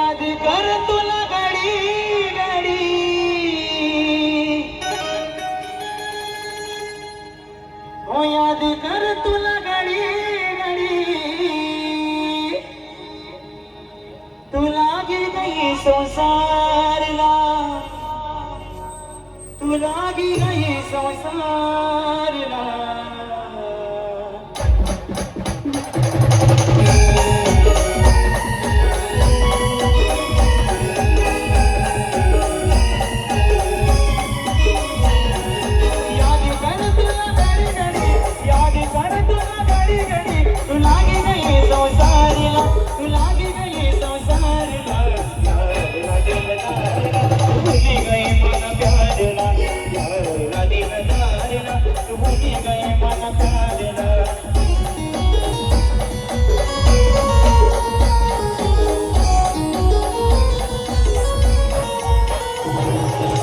याद कर तुला घडी घडी. हो याद कर तुला घडी घडी. तुला गे गई संसारला. तुला गे गई संसारला.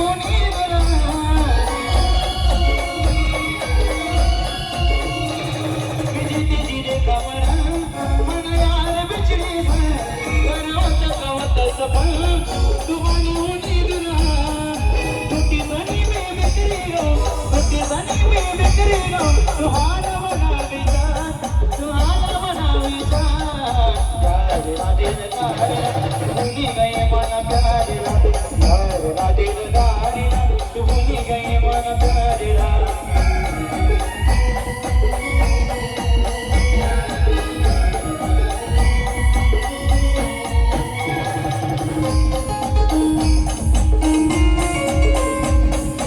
Come on, come on, come on, come on, come on,